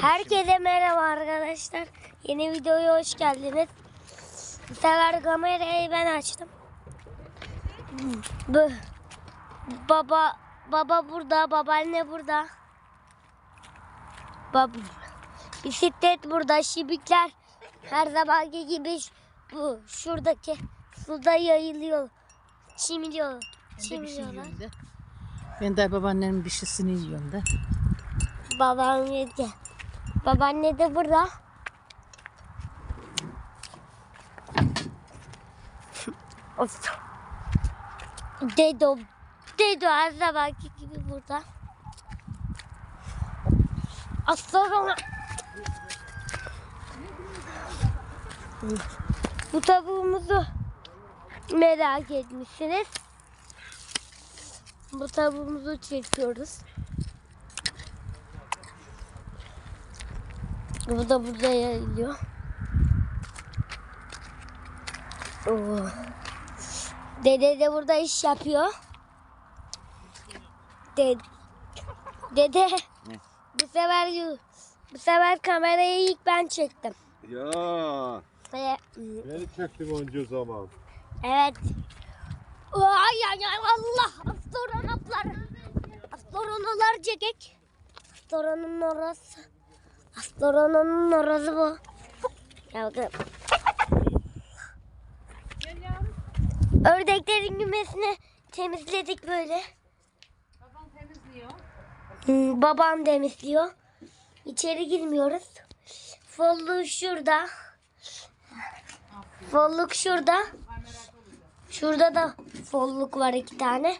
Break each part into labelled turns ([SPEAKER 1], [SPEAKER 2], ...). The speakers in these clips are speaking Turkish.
[SPEAKER 1] Herkese merhaba arkadaşlar. Yeni videoya hoş geldiniz. Bu sefer kamerayı ben açtım. Bu, baba baba burada, babaanne burada. Bab, bisiklet burada, şibikler her zamanki gibi bu şuradaki suda yayılıyor. Çimiliyor.
[SPEAKER 2] Şey
[SPEAKER 1] Çimiliyorlar.
[SPEAKER 2] da. Ben de babaannemin bir şeysini yiyorum da.
[SPEAKER 1] Babaanne de. Babaanne de burada. Of. Dedo. Dedo her zamanki gibi burada. Sonra bu tavuğumuzu merak etmişsiniz. Bu tavuğumuzu çekiyoruz. Bu da burada yayılıyor. Oo. Dede de burada iş yapıyor. De Dede bu sefer bu sefer kamerayı ilk ben çektim.
[SPEAKER 3] Ya
[SPEAKER 1] Ve,
[SPEAKER 3] beni çektim onca zaman.
[SPEAKER 1] evet. Ay ay ay Allah astronotlar. Astronotlar çekek. Astronotun orası. Astronotun orası bu. Ya bakalım. Ördeklerin kümesini temizledik böyle.
[SPEAKER 2] Babam temizliyor.
[SPEAKER 1] Hmm, babam temizliyor. İçeri girmiyoruz. Folluk şurada. Folluk şurada. Şurada da folluk var iki tane.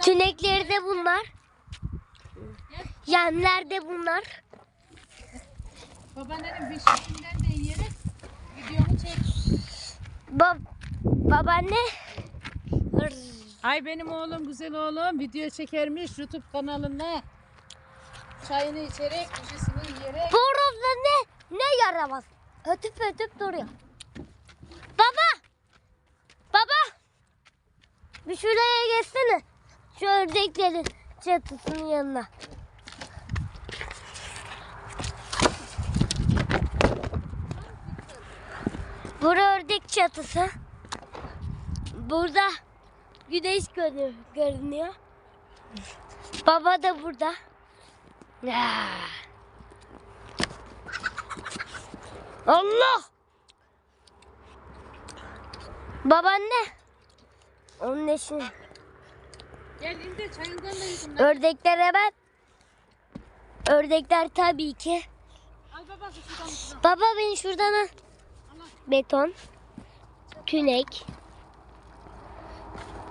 [SPEAKER 1] Tünekleri de bunlar. Yemler de bunlar.
[SPEAKER 2] Babaannenin bir şeyinden de yiyerek videomu çek.
[SPEAKER 1] Bab babaanne.
[SPEAKER 2] Ay benim oğlum güzel oğlum video çekermiş YouTube kanalına. Çayını içerek, bir şeysini yiyerek.
[SPEAKER 1] Horozla ne? Ne yaramaz? Ötüp ötüp duruyor. Baba! Baba! Bir şuraya geçsene. Şu ördeklerin çatısının yanına. Çatısı. Burada güneş görünüyor. görünüyor. Baba da burada. Ah. Allah! Babaanne. Onun eşini.
[SPEAKER 2] Gel indir çayından da yudum.
[SPEAKER 1] Ördekler hemen. Ördekler tabii ki.
[SPEAKER 2] Al babası şuradan şuradan.
[SPEAKER 1] Baba beni şuradan al. Beton. Tünek.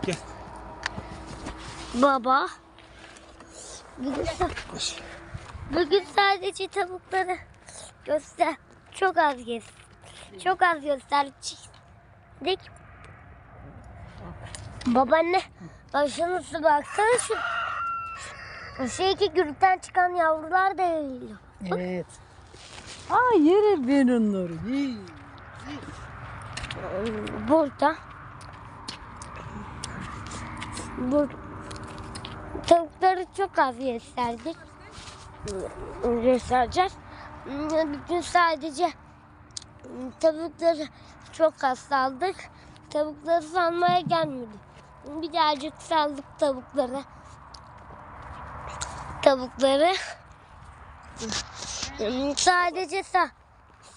[SPEAKER 3] Gel.
[SPEAKER 1] Baba. Bugün, bugün sadece tavukları göster. Çok az göster. Çok az gösterdik. Babaanne. Başınızı baksana şu. Şey ki gürülten çıkan yavrular da yayılıyor.
[SPEAKER 2] Evet. Ay yerim ben onları. Yiyeyim.
[SPEAKER 1] Burada bu tavukları çok az gösterdik. Göstereceğiz. Bugün sadece tavukları çok az saldık. Tavukları salmaya gelmedik. Birazcık saldık tavukları. Tavukları. Sadece sa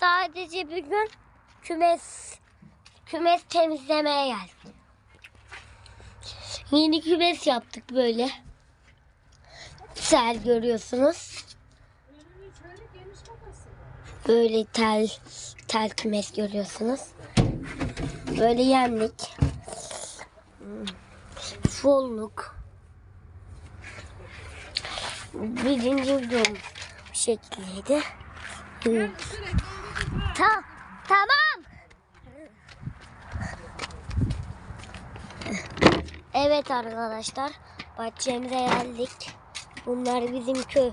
[SPEAKER 1] sadece bir gün kümes kümes temizlemeye geldim. Yeni kümes yaptık böyle. Güzel görüyorsunuz. Böyle tel tel kümes görüyorsunuz. Böyle yemlik. Folluk. Birinci videom bu şekildeydi. Hmm. Ta tamam. Evet arkadaşlar, bahçemize geldik. Bunlar bizim köy,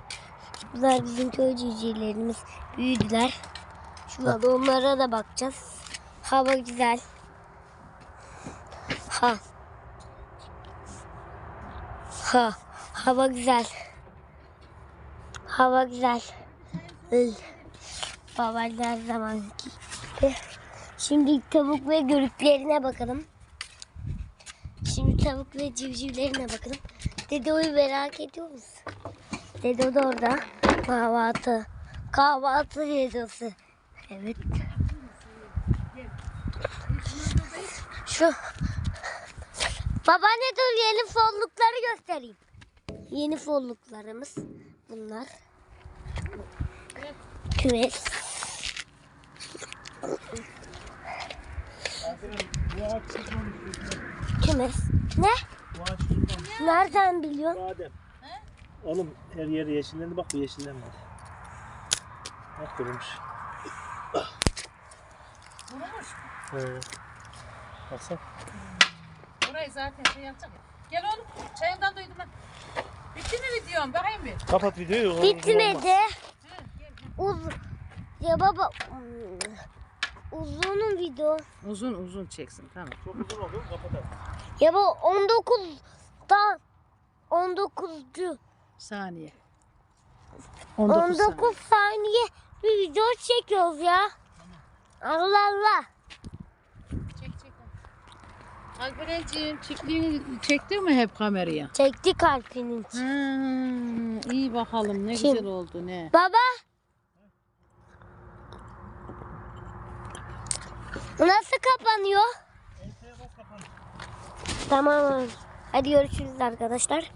[SPEAKER 1] bunlar bizim köy civcivlerimiz. Büyüdüler. Şurada onlara da bakacağız. Hava güzel. Ha. Ha. Hava güzel. Hava güzel. Babaanne her zaman gibi. Şimdi tavuk ve görüklerine bakalım. Tavuk ve civcivlerine bakalım. Dedeo'yu merak ediyor musun? Dede da orada. Kahvaltı. Kahvaltı dedosu. Evet. Şu. Babaanne dur yeni follukları göstereyim. Yeni folluklarımız bunlar. Kümes. Kümes. Ne? Nereden biliyorsun?
[SPEAKER 4] Badem. Oğlum her yeri yeşillendi bak bu yeşillenmedi. Bak kurumuş.
[SPEAKER 2] Kurumuş.
[SPEAKER 4] He. Baksana.
[SPEAKER 2] Burayı zaten şey yapacak. ya. Gel oğlum. Çayımdan duydum ben. Bitti mi videom? Bakayım bir.
[SPEAKER 4] Kapat videoyu.
[SPEAKER 1] Bitmedi. Uz ya baba hmm, video.
[SPEAKER 2] Uzun uzun çeksin tamam.
[SPEAKER 4] Çok uzun oldu kapat artık.
[SPEAKER 1] Ya bu 19'dan 19.
[SPEAKER 2] Saniye.
[SPEAKER 1] 19,
[SPEAKER 2] 19 saniye.
[SPEAKER 1] saniye bir video çekiyoruz ya. Allah Allah.
[SPEAKER 2] Çek çek. Alperenciğim çiftliğini çektin mi hep kameraya?
[SPEAKER 1] Çektik Alp'in için.
[SPEAKER 2] Hmm, iyi bakalım ne
[SPEAKER 1] Kim?
[SPEAKER 2] güzel oldu ne.
[SPEAKER 1] Baba. Nasıl kapanıyor? Tamam. Hadi görüşürüz arkadaşlar.